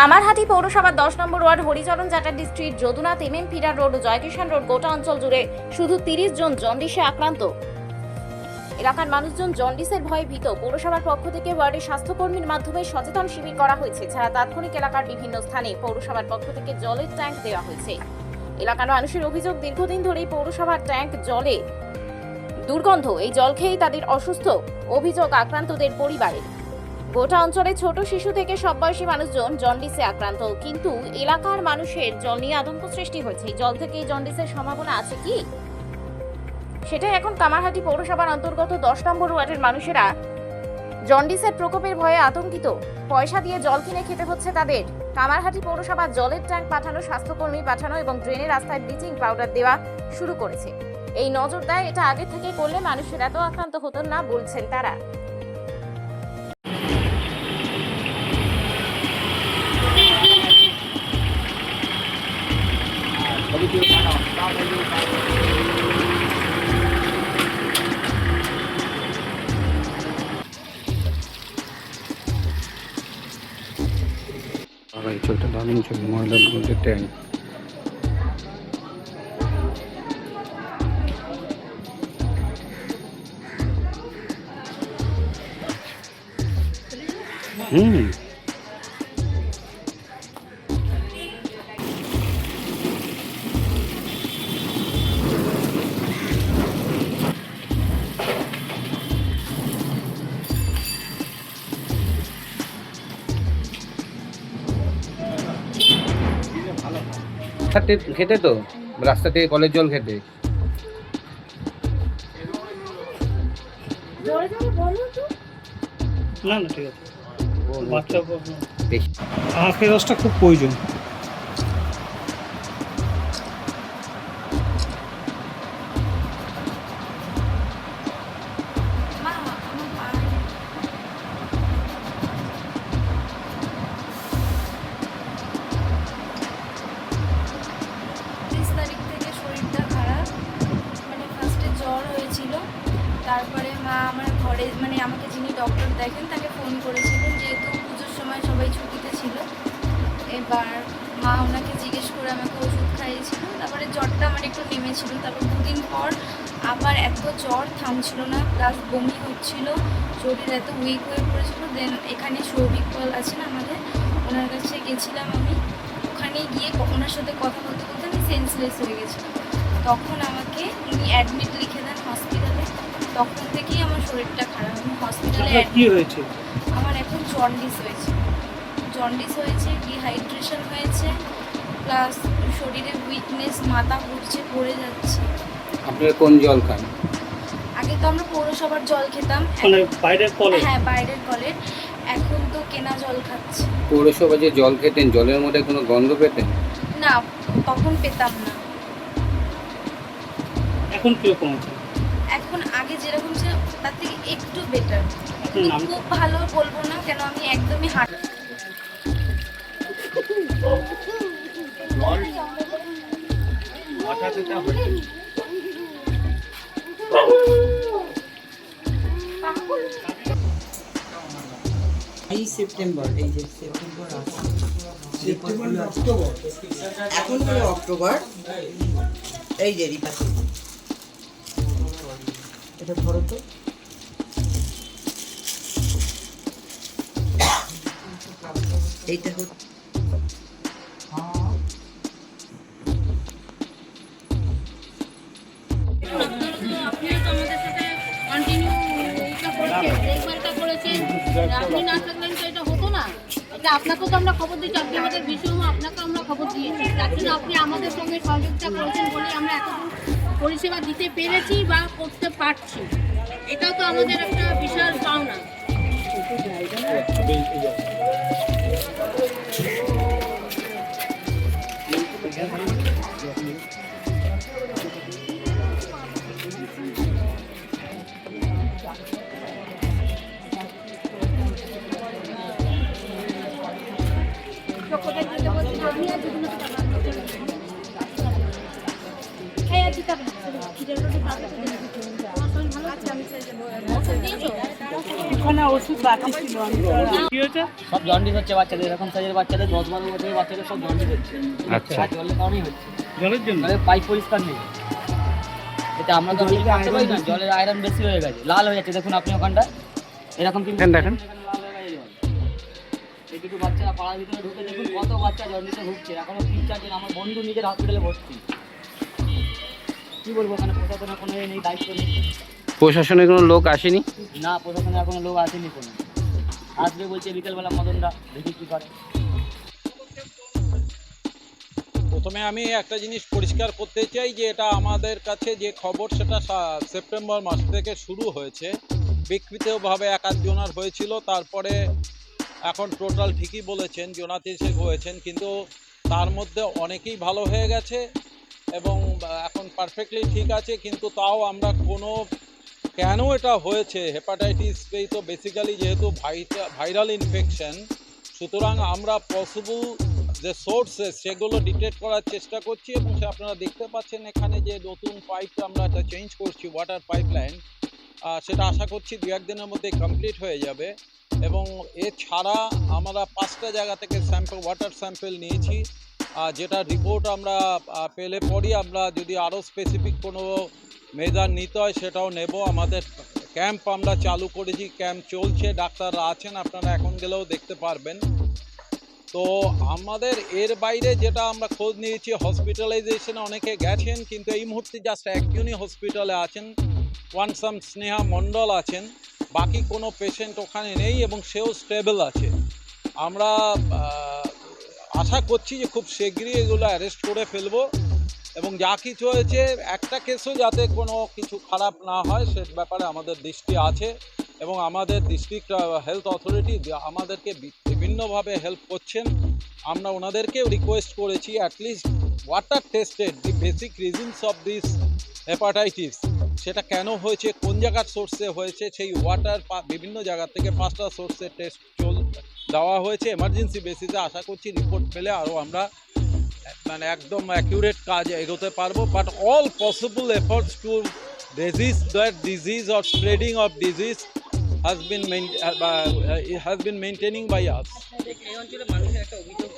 কামারহাটি পৌরসভার দশ নম্বর ward Haricharan Chatterjee street, Jadunath M M feeder road ও Jaikishan road গোটা অঞ্চল জুড়ে শুধু তিরিশ জন জন্ডিসে আক্রান্ত। এলাকার মানুষজন জন্ডিসের ভয়ে ভীত। পৌরসভার পক্ষ থেকে ওয়ার্ডের স্বাস্থ্যকর্মীর মাধ্যমে সচেতন শিবির করা হয়েছে, ছাড়া তাৎক্ষণিক এলাকার বিভিন্ন স্থানে পৌরসভার পক্ষ থেকে জলের ট্যাঙ্ক দেওয়া হয়েছে। এলাকার মানুষের অভিযোগ, দীর্ঘদিন ধরেই পৌরসভার ট্যাঙ্ক জলে দুর্গন্ধ। এই জল খেয়েই তাদের অসুস্থ। অভিযোগ, আক্রান্তদের পরিবারের। গোটা অঞ্চলে ছোট শিশু থেকে সব বয়সী মানুষজন জন্ডিসে আক্রান্ত। কিন্তু এলাকার মানুষের জল নিয়ে আতঙ্ক সৃষ্টি হয়েছে। জল থেকে জন্ডিসের সম্ভাবনা আছে কি? সেটাই এখন কামারহাটি পৌরসভার অন্তর্গত দশ নম্বর ওয়ার্ডের মানুষেরা জন্ডিসের প্রকোপের ভয়ে আতঙ্কিত। পয়সা দিয়ে জল কিনে খেতে হচ্ছে তাদের। কামারহাটি পৌরসভা জলের ট্যাঙ্ক পাঠানো, স্বাস্থ্যকর্মী পাঠানো এবং ড্রেনের রাস্তায় ব্লিচিং পাউডার দেওয়া শুরু করেছে। এই নজর দেয় এটা আগে থেকে করলে মানুষের এত আক্রান্ত হতো না বলছেন তারা। বাবা এই ছবিটা দারুণ ছবি ময়লাপুরের ট্যাঙ্ক হুম খেতে খেতে তো? রাস্তা থেকে কলের জল খেতে। না না ঠিক আছে। বাচ্চা বেশি। আখের রসটা খুব প্রয়োজন। তারপরে মা আমার ঘরে মানে আমাকে যিনি ডক্টর দেখেন, তাকে ফোন করেছিলেন, যেহেতু পুজোর সময় সবাই ছুটিতে ছিল। এবার মা ওনাকে জিজ্ঞেস করে আমাকে ওষুধ খাইয়েছিল, তারপরে জ্বরটা আমার একটু নেমেছিল। তারপর দুদিন পর আবার এত জ্বর থামছিল না প্লাস বমি হচ্ছিল, শরীর এত উইক হয়ে পড়েছিল। দেন এখানে সৌভিক পাল আছেন আমাদের, ওনার কাছে গেছিলাম আমি। ওখানে গিয়ে ওনার সাথে কথা বলতে বলতে আমি সেন্সলেস হয়ে গেছিলাম। তখন আমাকে উনি অ্যাডমিট লিখে দেন হসপিটালে তখন থেকেই আমার শরীরটা খারাপ। আমি হসপিটালে কি হয়েছে? আমার এখন জন্ডিস হয়েছে। জন্ডিস হয়েছে ডিহাইড্রেশন হয়েছে প্লাস শরীরে উইকনেস মাথা ঘুরছে পড়ে যাচ্ছে। আপনারা কোন জল খান? আগে তো আমরা পৌরসভার জল খেতাম। মানে বাইরের কলে হ্যাঁ বাইরের কলের এখন তো কেনা জল খাচ্ছি। পৌরসভা যে জল খেতেন জলের মধ্যে কোনো গন্ধ পেতেন? না তখন পেতাম না। এখন কীরকম আছে? এখন আগে যেরকম ছিল তার থেকে একটু বেটার খুব ভালো বলব না কেন আমি একদমই হাঁট এই সেপ্টেম্বর এই যে সেপ্টেম্বর এখন হলো অক্টোবর। এই যে রিপা এটা ধরো তো। এইটা হচ্ছে আপনি তো হতো না এটা আপনাকেও তো আমরা খবর দিচ্ছি আপনি আমাদের বিষয় আপনাকেও আমরা খবর দিয়েছি তার জন্য আপনি আমাদের সঙ্গে সহযোগিতা করেছেন বলে আমরা এতদূর পরিষেবা দিতে পেরেছি বা করতে পারছি। এটাও তো আমাদের একটা বিশাল পাওনা। কোথায় যেতে আর সব জন্ডিস হচ্ছে বাচ্চাদের এরকম সাইজের বাচ্চাদের দশ বারো বছরের বাচ্চাদের সব জন্ডিস হচ্ছে। আচ্ছা। জলের কারণেই হচ্ছে। জলের জন্য? পাইপ পরিষ্কার নেই। এটা আমরা তো মিল পারি না জলের আয়রন বেশি হয়ে গেছে। লাল হয়ে যাচ্ছে দেখুন আপনি ওখানটা। এরকম কিন্তু দেখেন, দেখেন। এখানে লাল হয়ে গেছে জল। এই দুটো বাচ্চা পাড়ার ভিতরে ঢুকে দেখুন কত বাচ্চা জন্ডিসে ভুগছে। এখনও তিন চারজন আমার বন্ধু নিজের হসপিটালে ভর্তি। কি বলব ওখানে প্রশাসনের কোনো এ নেই দায়িত্ব নেই। প্রশাসনের কোনো লোক আসেনি? না প্রশাসনের এখনও লোক আসেনি কোনো। আসবে বলছে বিকেলবেলা মদনদা দেখি কি করে। প্রথমে আমি একটা জিনিস পরিষ্কার করতে চাই যে এটা আমাদের কাছে যে খবর সেটা সা- সেপ্টেম্বর মাস থেকে শুরু হয়েছে। বিকৃতভাবে এক আধজনার হয়েছিল তারপরে এখন টোটাল ঠিকই বলেছেন জোনাতি শেখ হয়েছেন কিন্তু তার মধ্যে অনেকেই ভালো হয়ে গেছে। এবং এখন পারফেক্টলি ঠিক আছে, কিন্তু তাও আমরা কোনো, কেন এটা হয়েছে? হেপাটাইটিস এই তো বেসিক্যালি যেহেতু ভাইরাল ইনফেকশন সুতরাং আমরা পসিবল যে সোর্সেস সেগুলো ডিটেক্ট করার চেষ্টা করছি এবং সে আপনারা দেখতে পাচ্ছেন এখানে যে নতুন পাইপ আমরা এটা চেঞ্জ করছি ওয়াটার পাইপলাইন সেটা আশা করছি দু একদিনের মধ্যে কমপ্লিট হয়ে যাবে এবং এছাড়া আমরা পাঁচটা জায়গা থেকে স্যাম্পল ওয়াটার স্যাম্পল নিয়েছি। যেটা রিপোর্ট আমরা পেলে পরই আমরা যদি আরও স্পেসিফিক কোনো মেজার নিতে হয়, সেটাও নেব। আমাদের ক্যাম্প আমরা চালু করেছি ক্যাম্প চলছে ডাক্তাররা আছেন, আপনারা এখন গেলেও দেখতে পারবেন। তো আমাদের এর বাইরে যেটা আমরা খোঁজ নিয়েছি হসপিটালাইজেশনে অনেকে গেছেন, কিন্তু এই মুহূর্তে জাস্ট একজনই হসপিটালে আছেন। ওয়ান সাম স্নেহা মণ্ডল আছেন, বাকি কোনো পেশেন্ট ওখানে নেই এবং সেও স্টেবল আছে। আমরা আশা করছি যে খুব শীঘ্রই এগুলো অ্যারেস্ট করে ফেলব। এবং যা কিছু হয়েছে, একটা কেসও যাতে কোনো কিছু খারাপ না হয়, সে ব্যাপারে আমাদের দৃষ্টি আছে। এবং আমাদের ডিস্ট্রিক্ট হেলথ অথরিটি আমাদেরকে বিভিন্নভাবে হেল্প করছেন। আমরা ওনাদেরকেও রিকোয়েস্ট করেছি at least water tested the basic reasons of this hepatitis সেটা কেন হয়েছে, কোন জায়গার সোর্সে হয়েছে, সেই ওয়াটার বিভিন্ন জায়গা থেকে পাঁচটা সোর্সে টেস্ট চল দেওয়া হয়েছে এমার্জেন্সি বেসিসে আশা করছি রিপোর্ট পেলে আরও আমরা মানে একদম অ্যাকিউরেট কাজ এগোতে পারব। But all possible efforts to resist that disease or spreading of disease has been has been maintaining by us এই অঞ্চলে মানুষের একটা অভিযোগ